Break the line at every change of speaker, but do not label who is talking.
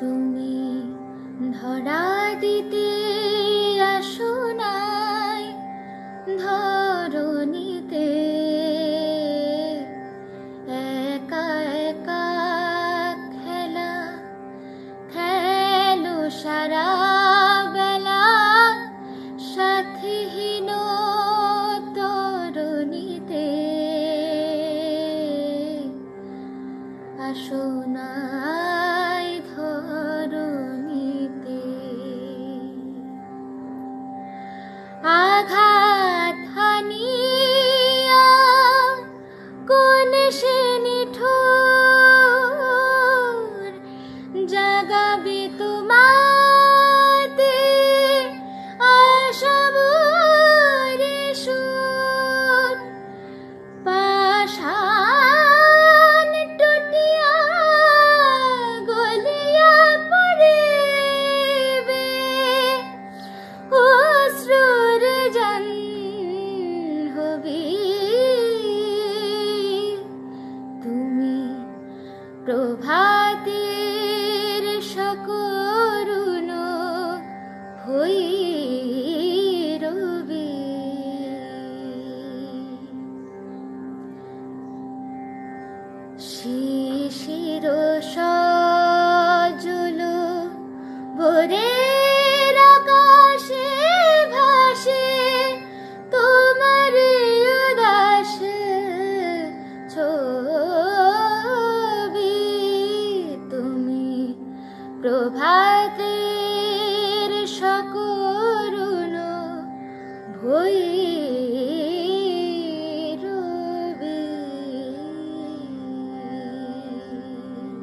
তুমি ধরা দিতে আসো নাই ধরণীতে একা একা খেলা, খেলো সারা বেলা, সাথীহীন তরুণীতে আসো নাই শিশির সজল ভাসে তোমার ছবি। তুমি প্রভাত